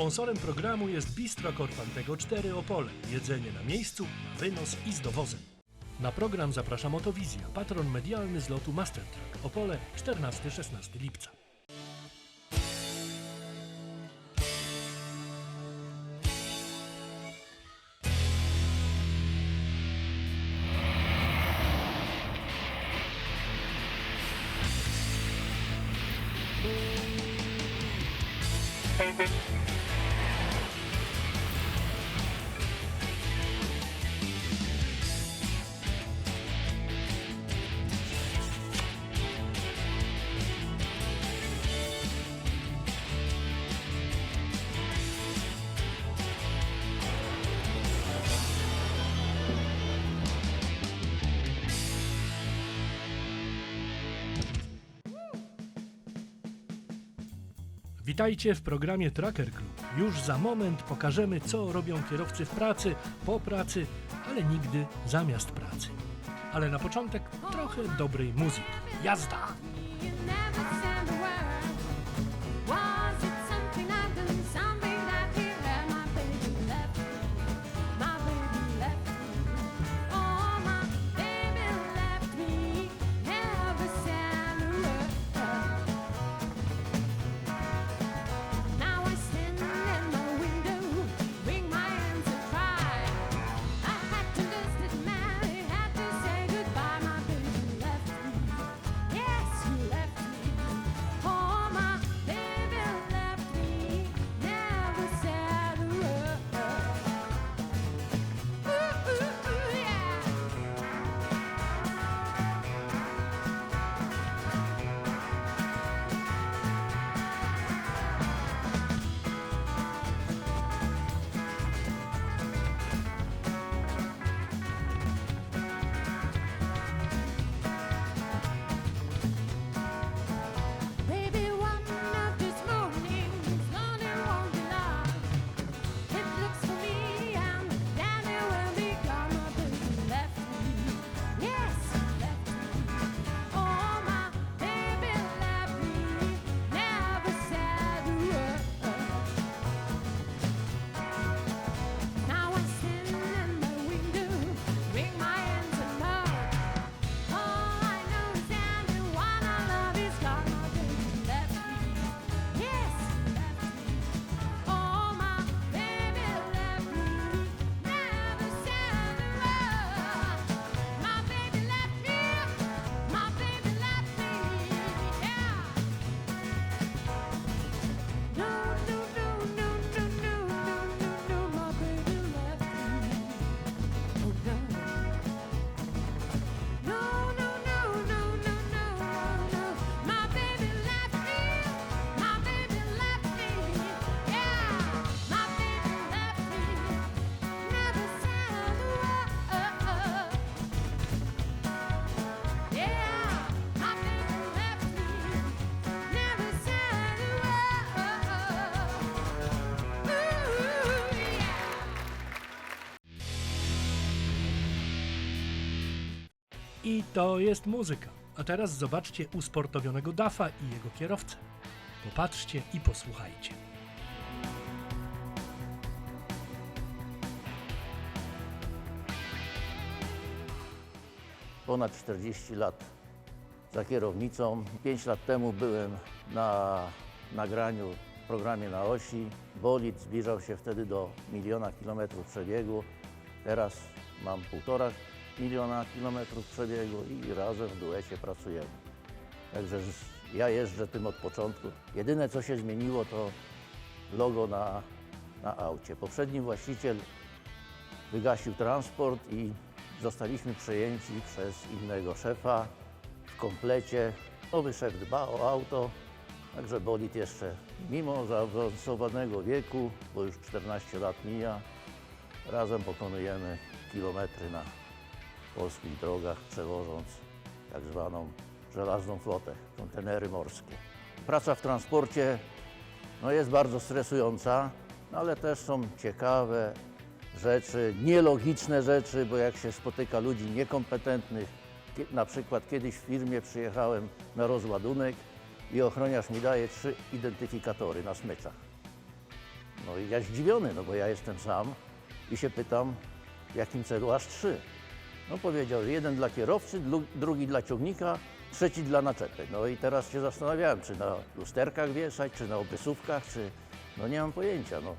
Sponsorem programu jest Bistro Korfantego 4 Opole. Jedzenie na miejscu, na wynos i z dowozem. Na program zaprasza Motowizja, patron medialny z lotu Mastertrack. Opole 14-16 lipca. Witajcie w programie Tracker Club. Już za moment pokażemy, co robią kierowcy w pracy, po pracy, ale nigdy zamiast pracy. Ale na początek trochę dobrej muzyki. Jazda! I to jest muzyka. A teraz zobaczcie usportowionego Dafa i jego kierowcę. Popatrzcie i posłuchajcie. ponad 40 lat za kierownicą. 5 lat temu byłem na nagraniu w programie na osi. Bolid zbliżał się wtedy do miliona kilometrów przebiegu. Teraz mam półtora miliona kilometrów przebiegu i razem w duecie pracujemy. Także ja jeżdżę tym od początku. Jedyne co się zmieniło to logo na, na aucie. Poprzedni właściciel wygasił transport i zostaliśmy przejęci przez innego szefa w komplecie. Nowy szef dba o auto, także bolid jeszcze mimo zaawansowanego wieku, bo już 14 lat mija, razem pokonujemy kilometry na polskich drogach, przewożąc tak zwaną żelazną flotę, kontenery morskie. Praca w transporcie no jest bardzo stresująca, no ale też są ciekawe rzeczy, nielogiczne rzeczy, bo jak się spotyka ludzi niekompetentnych, na przykład kiedyś w firmie przyjechałem na rozładunek i ochroniarz mi daje trzy identyfikatory na smyczach. No i ja zdziwiony, no bo ja jestem sam i się pytam, w jakim celu aż trzy. No powiedział, jeden dla kierowcy, drugi dla ciągnika, trzeci dla naczepy. No i teraz się zastanawiałem, czy na lusterkach wieszać, czy na obrysówkach, czy... No nie mam pojęcia, no.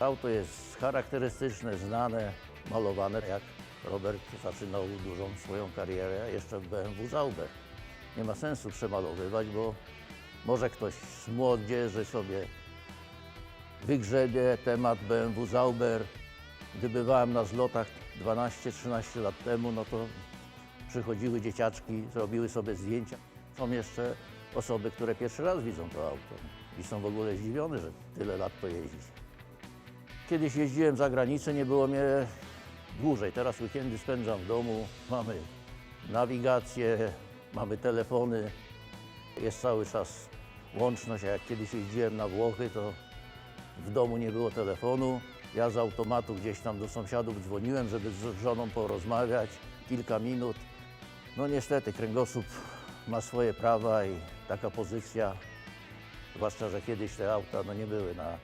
Auto jest charakterystyczne, znane, malowane, jak Robert zaczynał dużą swoją karierę jeszcze w BMW Zauber. Nie ma sensu przemalowywać, bo może ktoś z młodzieży sobie wygrzebie temat BMW Zauber. Gdy bywałem na zlotach 12-13 lat temu, no to przychodziły dzieciaczki, zrobiły sobie zdjęcia. Są jeszcze osoby, które pierwszy raz widzą to auto i są w ogóle zdziwione, że tyle lat to jeździ. Kiedyś jeździłem za granicę, nie było mnie dłużej. Teraz weekendy spędzam w domu. Mamy nawigację, mamy telefony. Jest cały czas łączność. A jak kiedyś jeździłem na Włochy, to w domu nie było telefonu. Ja z automatu gdzieś tam do sąsiadów dzwoniłem, żeby z żoną porozmawiać kilka minut. No niestety kręgosłup ma swoje prawa i taka pozycja, zwłaszcza, że kiedyś te auta no, nie były na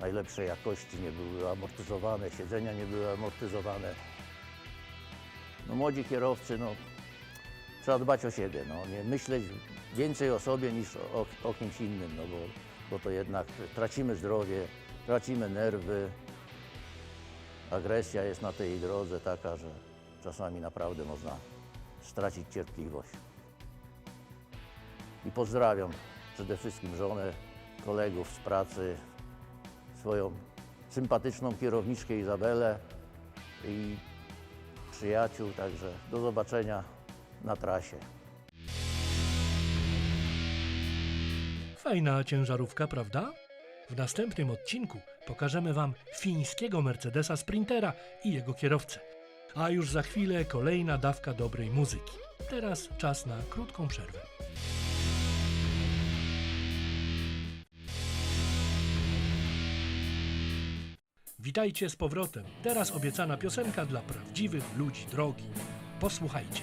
najlepszej jakości, nie były amortyzowane, siedzenia nie były amortyzowane. No młodzi kierowcy, no trzeba dbać o siebie, no nie myśleć więcej o sobie niż o, o kimś innym, no bo, bo to jednak tracimy zdrowie, tracimy nerwy. Agresja jest na tej drodze taka, że czasami naprawdę można stracić cierpliwość. I pozdrawiam przede wszystkim żonę, kolegów z pracy, swoją sympatyczną kierowniczkę Izabelę i przyjaciół, także do zobaczenia na trasie. Fajna ciężarówka, prawda? W następnym odcinku pokażemy Wam fińskiego Mercedesa Sprintera i jego kierowcę. A już za chwilę kolejna dawka dobrej muzyki. Teraz czas na krótką przerwę. Witajcie z powrotem. Teraz obiecana piosenka dla prawdziwych ludzi drogi. Posłuchajcie.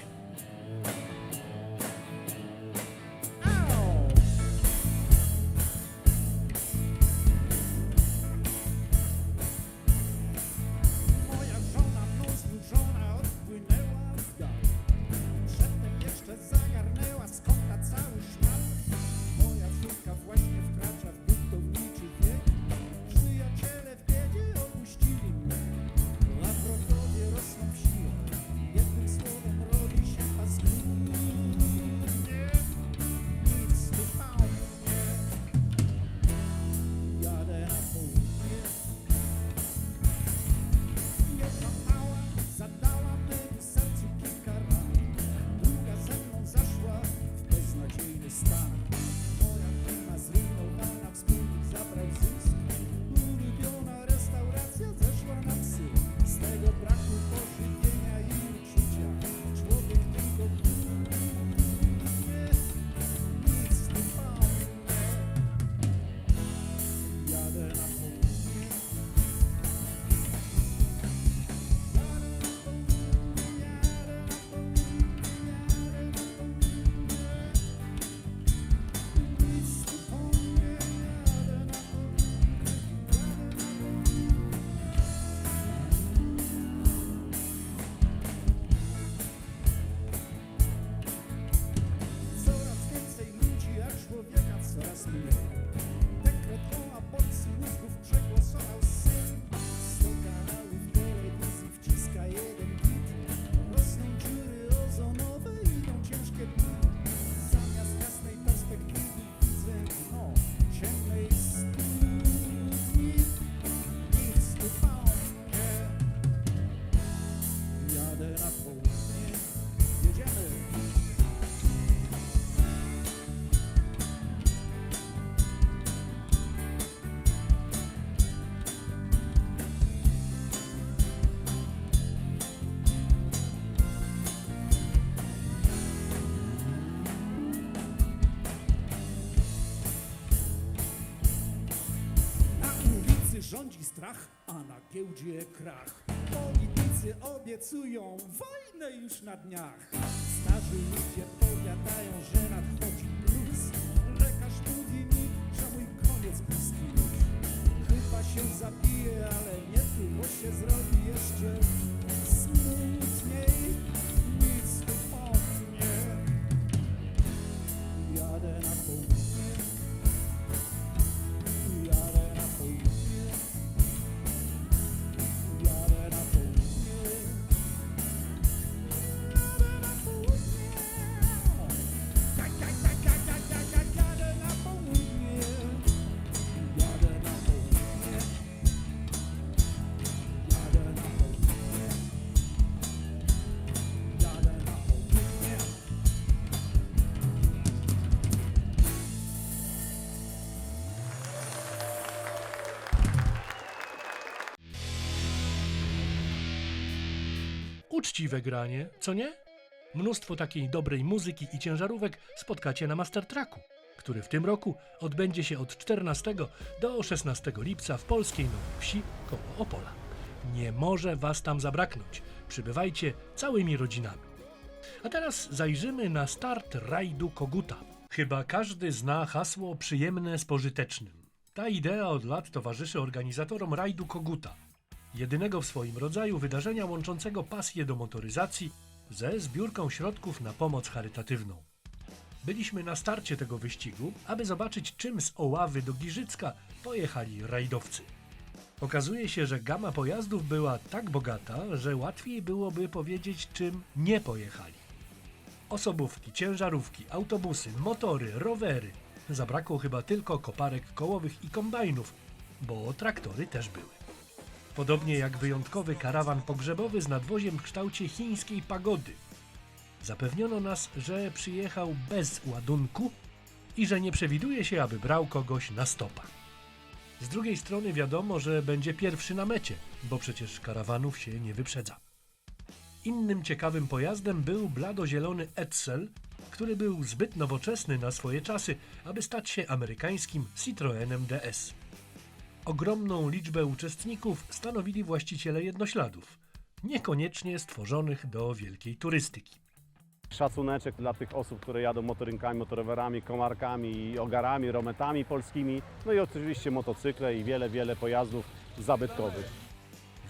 Giełdzie krach. Politycy obiecują wojnę już na dniach. Starzy ludzie powiadają, że nadchodzi plus. Lekarz mówi mi, że mój koniec bliski. Chyba się zabije, ale nie bo się zrobi jeszcze smutniej, Uczciwe granie, co nie? Mnóstwo takiej dobrej muzyki i ciężarówek spotkacie na Mastertracku, który w tym roku odbędzie się od 14 do 16 lipca w polskiej Nowej Wsi koło Opola. Nie może was tam zabraknąć. Przybywajcie całymi rodzinami. A teraz zajrzymy na start rajdu Koguta. Chyba każdy zna hasło przyjemne z pożytecznym. Ta idea od lat towarzyszy organizatorom rajdu Koguta jedynego w swoim rodzaju wydarzenia łączącego pasję do motoryzacji ze zbiórką środków na pomoc charytatywną. Byliśmy na starcie tego wyścigu, aby zobaczyć, czym z Oławy do Giżycka pojechali rajdowcy. Okazuje się, że gama pojazdów była tak bogata, że łatwiej byłoby powiedzieć, czym nie pojechali. Osobówki, ciężarówki, autobusy, motory, rowery. Zabrakło chyba tylko koparek kołowych i kombajnów, bo traktory też były. Podobnie jak wyjątkowy karawan pogrzebowy z nadwoziem w kształcie chińskiej pagody. Zapewniono nas, że przyjechał bez ładunku i że nie przewiduje się, aby brał kogoś na stopa. Z drugiej strony wiadomo, że będzie pierwszy na mecie, bo przecież karawanów się nie wyprzedza. Innym ciekawym pojazdem był bladozielony Edsel, który był zbyt nowoczesny na swoje czasy, aby stać się amerykańskim Citroenem DS. Ogromną liczbę uczestników stanowili właściciele jednośladów, niekoniecznie stworzonych do wielkiej turystyki. Szacuneczek dla tych osób, które jadą motorynkami, motorowerami, komarkami, ogarami, rometami polskimi, no i oczywiście motocykle i wiele, wiele pojazdów zabytkowych.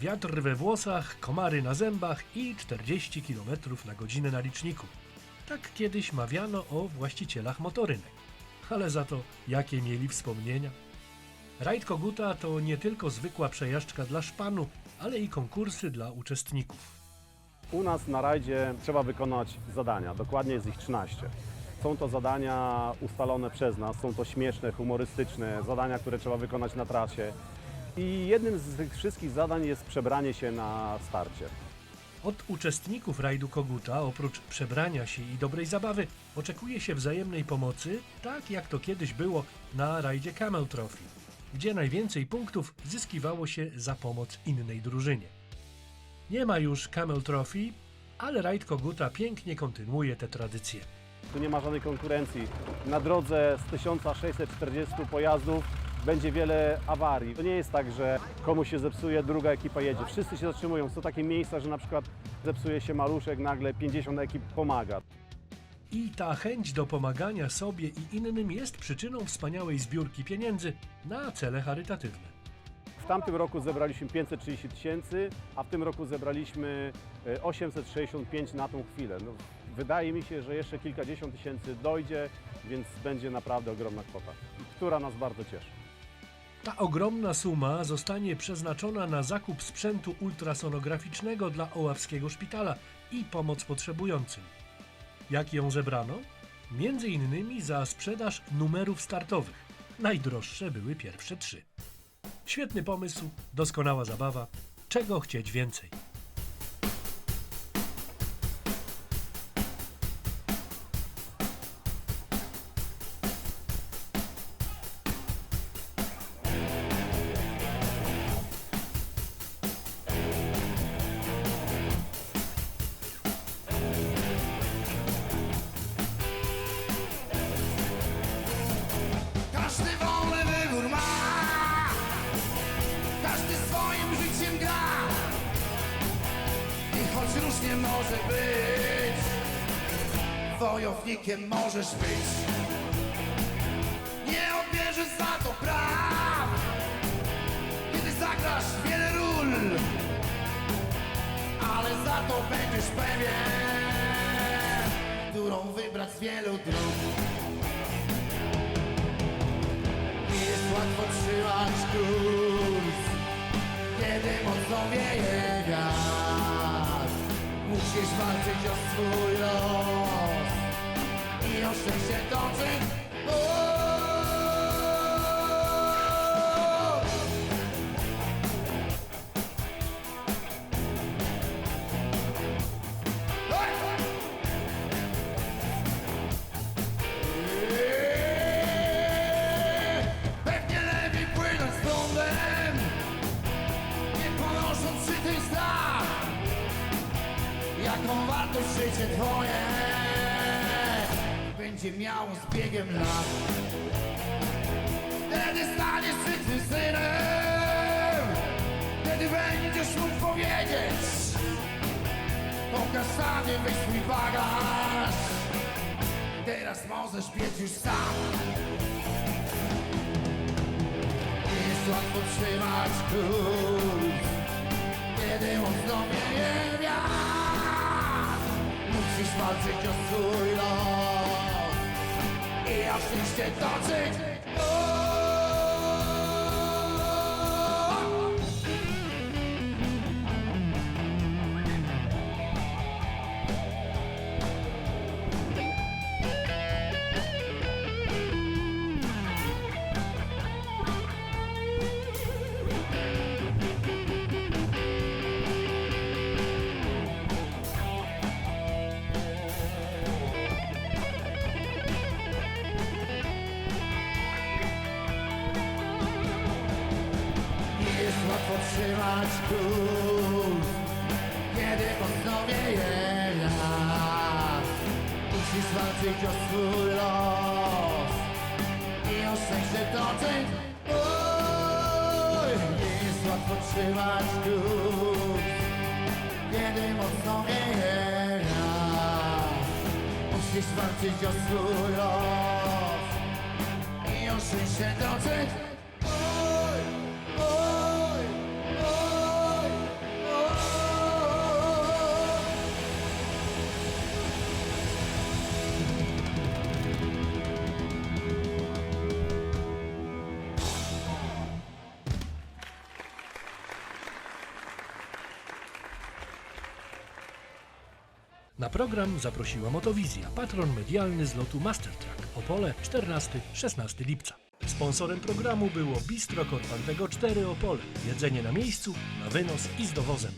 Wiatr we włosach, komary na zębach i 40 km na godzinę na liczniku. Tak kiedyś mawiano o właścicielach motorynek. Ale za to jakie mieli wspomnienia. Rajd Koguta to nie tylko zwykła przejażdżka dla szpanu, ale i konkursy dla uczestników. U nas na rajdzie trzeba wykonać zadania, dokładnie jest ich 13. Są to zadania ustalone przez nas, są to śmieszne, humorystyczne zadania, które trzeba wykonać na trasie. I jednym z tych wszystkich zadań jest przebranie się na starcie. Od uczestników rajdu Koguta, oprócz przebrania się i dobrej zabawy, oczekuje się wzajemnej pomocy, tak jak to kiedyś było na rajdzie Camel Trophy, gdzie najwięcej punktów zyskiwało się za pomoc innej drużynie. Nie ma już Camel Trophy, ale rajd Koguta pięknie kontynuuje tę tradycję. Tu nie ma żadnej konkurencji. Na drodze z 1640 pojazdów będzie wiele awarii. To nie jest tak, że komuś się zepsuje, druga ekipa jedzie. Wszyscy się zatrzymują. Są takie miejsca, że na przykład zepsuje się maluszek, nagle 50 ekip pomaga. I ta chęć do pomagania sobie i innym jest przyczyną wspaniałej zbiórki pieniędzy na cele charytatywne. W tamtym roku zebraliśmy 530 tysięcy, a w tym roku zebraliśmy e, 865 na tą chwilę. No, wydaje mi się, że jeszcze kilkadziesiąt tysięcy dojdzie, więc będzie naprawdę ogromna kwota, która nas bardzo cieszy. Ta ogromna suma zostanie przeznaczona na zakup sprzętu ultrasonograficznego dla Oławskiego Szpitala i pomoc potrzebującym. Jak ją zebrano? Między innymi za sprzedaż numerów startowych. Najdroższe były pierwsze trzy. Świetny pomysł, doskonała zabawa. Czego chcieć więcej? Różnie może być. Wojownikiem możesz być. Nie odbierzesz za to praw. Zagrasz wiele ról. Ale za to będziesz pewien Którą wybrać z wielu dróg. Nie jest łatwo trzymać kurs o swój los. I o szczęście toczyć Jaką wartość życie twoje. Będzie miało z biegiem lat. Wtedy staniesz życym synem. Wtedy będziesz mógł powiedzieć Pokaż sobie weź bagaż. Teraz możesz biec już sam. Nie jest łatwo trzymać kurs Kiedy mocno wieje wiatr Musisz walczyć o swój los I o szczęście trzymać kurs Kiedy mocno wieje wiatr Musisz walczyć o swój los I o szczęście toczyć Oj, Nie jest łatwo trzymać kurs Kiedy mocno wieje wiatr Musisz walczyć o swój los I o szczęście toczyć program zaprosiła Motowizja, patron medialny z lotu Mastertrack Opole 14-16 lipca. Sponsorem programu było Bistro Korfantego 4 Opole. Jedzenie na miejscu, na wynos i z dowozem.